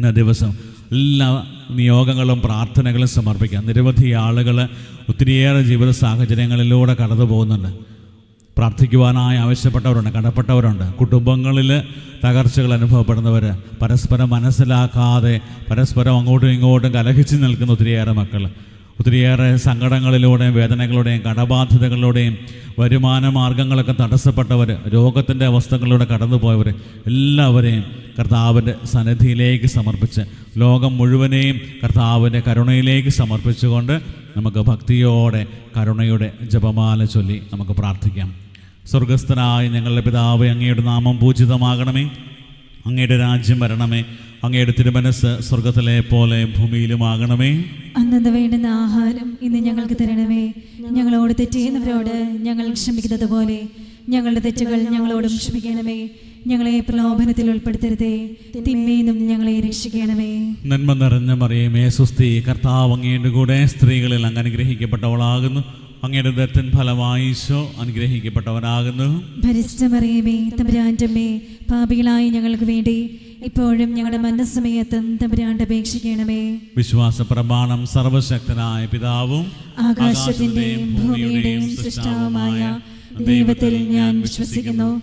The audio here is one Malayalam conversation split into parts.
ഇന്ന ദിവസം എല്ലാ നിയോഗങ്ങളും പ്രാർത്ഥനകളും സമർപ്പിക്കാം. നിരവധി ആളുകൾ ഒത്തിരിയേറെ ജീവിത സാഹചര്യങ്ങളിലൂടെ കടന്നു പോകുന്നുണ്ട്. പ്രാർത്ഥിക്കുവാനായി ആവശ്യപ്പെട്ടവരുണ്ട് കടപ്പെട്ടവരുണ്ട്. കുടുംബങ്ങളിൽ തകർച്ചകൾ അനുഭവപ്പെടുന്നവർ പരസ്പരം മനസ്സിലാക്കാതെ പരസ്പരം അങ്ങോട്ടും ഇങ്ങോട്ടും കലഹിച്ച് നിൽക്കുന്ന ഒത്തിരിയേറെ മക്കൾ ഒത്തിരിയേറെ സങ്കടങ്ങളിലൂടെയും വേദനകളുടെയും കടബാധ്യതകളിലൂടെയും വരുമാന മാർഗങ്ങളൊക്കെ തടസ്സപ്പെട്ടവർ രോഗത്തിന്റെ അവസ്ഥകളിലൂടെ കടന്നുപോയവർ എല്ലാവരെയും കർത്താവിന്റെ സന്നിധിയിലേക്ക് സമർപ്പിച്ച് ലോകം മുഴുവനെയും കർത്താവിന്റെ കരുണയിലേക്ക് സമർപ്പിച്ചുകൊണ്ട് നമുക്ക് ഭക്തിയോടെ കരുണയുടെ ജപമാല ചൊല്ലി നമുക്ക് പ്രാർത്ഥിക്കാം. സ്വർഗസ്ഥനായ ഞങ്ങളുടെ പിതാവ് അങ്ങയുടെ നാമം പൂജിതമാകണമേ. അങ്ങയുടെ രാജ്യം വരണമേ. അങ്ങയുടെ തിരുമനസ് സ്വർഗത്തിലെ പോലെ ഭൂമിയിലുമാകണമേ. അന്നത് വേണ്ടുന്ന ആഹാരം ഇന്ന് ഞങ്ങൾക്ക് തരണമേ. ഞങ്ങളോട് തെറ്റ് ചെയ്യുന്നവരോട് ഞങ്ങൾ ക്ഷമിക്കുന്നത് പോലെ ഞങ്ങളുടെ തെറ്റുകൾ ഞങ്ങളോടും ക്ഷമിക്കണമേ. ഞങ്ങളെ പ്രലോഭനത്തിൽ ഉൾപ്പെടുത്തരുതേ. തിന്മയിൽ നിന്നും ഞങ്ങളെ രക്ഷിക്കണമേ. നന്മ നിറഞ്ഞ മറിയമേ സുസ്തി കർത്താവ് അങ്ങയുടെ കൂടെ സ്ത്രീകളിൽ അങ്ങ് അനുഗ്രഹിക്കപ്പെട്ടവളാകുന്നു. അങ്ങയുടെ ദത്തൻ ഫലമായിശോ അനുഗ്രഹിക്കപ്പെട്ടവനാകുന്നു. ഭരിഷ്ടമറിയമേ തമ്പുരാന്റമ്മേ പാപികളായി ഞങ്ങൾക്ക് വേണ്ടി ഇപ്പോഴും ഞങ്ങളുടെ മനസ്സമയത്തും തമ്പുരാണ്ട് അപേക്ഷിക്കണമേ. വിശ്വാസ പ്രമാണം സർവശക്തനായ പിതാവും ആകാശത്തിന്റെയും ഭൂമിയുടെയും സൃഷ്ടാവുമായ ദൈവത്തിൽ ഞാൻ വിശ്വസിക്കുന്നു.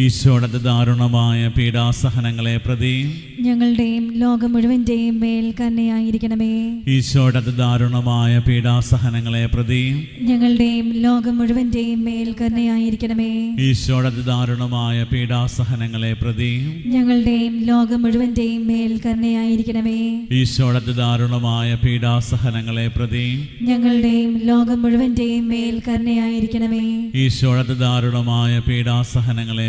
ഈശോയുടെ ദാരുണമായ പീഡാസഹനങ്ങളെ പ്രതി. ഞങ്ങളുടെയും ലോകം മുഴുവന്റെയും മേൽ കന്നയായിരിക്കണമേ ഈശോയുടെ ദാരുണമായ പീഡാസഹനങ്ങളെ പ്രതി. ഞങ്ങളുടെയും ലോകം മുഴുവന്റെയും മേൽ കന്നയായിരിക്കണമേ ഈശോയുടെ ദാരുണമായ പീഡാസഹനങ്ങളെ പ്രതി. ഞങ്ങളുടെയും ലോകം മുഴുവന്റെയും മേൽ കരുണയായിരിക്കണമേ ഈശോയുടെ ദാരുണമായ പീഡാസഹനങ്ങളെ പ്രതി. ഞങ്ങളുടെയും ലോകം മുഴുവന്റെയും മേൽ കരുണയായിരിക്കണമേ ഈശോയുടെ ദാരുണമായ പീഡാസഹനങ്ങളെ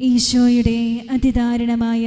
ഈശോയുടെ അതിദാരുണമായ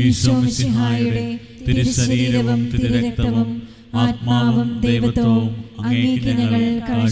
ഈശോ മിശിഹായുടെ തിരുശരീരവും തിരുരക്തവും ആത്മാവും ദൈവത്വവും അങ്ങേക്ക് ഞങ്ങൾ കാഴ്ച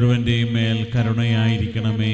മുഴുവന്റെയും മേൽ കരുണയായിരിക്കണമേ.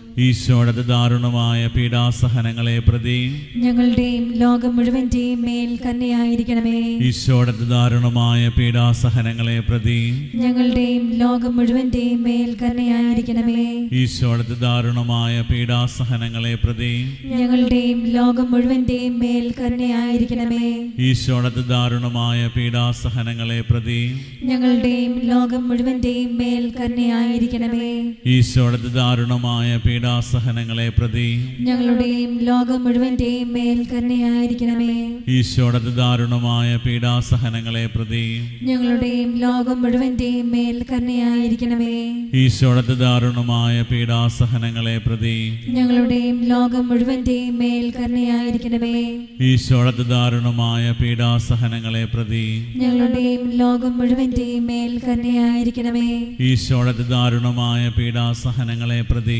ഈശോയുടെ ദാരുണമായ പീഡാസഹനങ്ങളെ പ്രതി. ഞങ്ങളുടെയും ലോകം മുഴുവന്റെയും മേൽ കന്യയായിരിക്കണമേ. ഈശോയുടെ ദാരുണമായ പീഡാസഹനങ്ങളെ പ്രതി. ഞങ്ങളുടെയും ലോകം മുഴുവന്റെയും മേൽ കന്യയായിരിക്കണമേ. ഈശോയുടെ ദാരുണമായ പീഡാസഹനങ്ങളെ പ്രതി. ഞങ്ങളുടെയും ലോകം മുഴുവന്റെയും മേൽ കരുണയായിരിക്കണമേ ഈശോയുടെ ദാരുണമായ പീഡാസഹനങ്ങളെ പ്രതി. ഞങ്ങളുടെയും ലോകം മുഴുവന്റെയും മേൽ കരുണയായിരിക്കണമേ ഈശോയുടെ ദാരുണമായ പീഡാസഹനങ്ങളെ പ്രതി. ഞങ്ങളുടെയും ലോകം മുഴുവന്റെയും മേൽ കരുണയായിരിക്കണമേ. ഈശോയുടെ ദാരുണമായ പീഡാസഹനങ്ങളെ പ്രതി. ഞങ്ങളുടെയും ലോകം മുഴുവന്റെയും മേൽ കരുണയായിരിക്കണമേ. ഈശോയുടെ ദാരുണമായ പീഡാസഹനങ്ങളെ പ്രതി. ഞങ്ങളുടെയും ലോകം മുഴുവന്റെയും മേൽ കരുണയായിരിക്കണമേ. ഈശോയുടെ ദാരുണമായ പീഡാസഹനങ്ങളെ പ്രതി. ഞങ്ങളുടെയും ലോകം മുഴുവന്റെയും മേൽ കരുണയായിരിക്കണമേ. ഈശോയുടെ ദാരുണമായ പീഡാസഹനങ്ങളെ പ്രതി.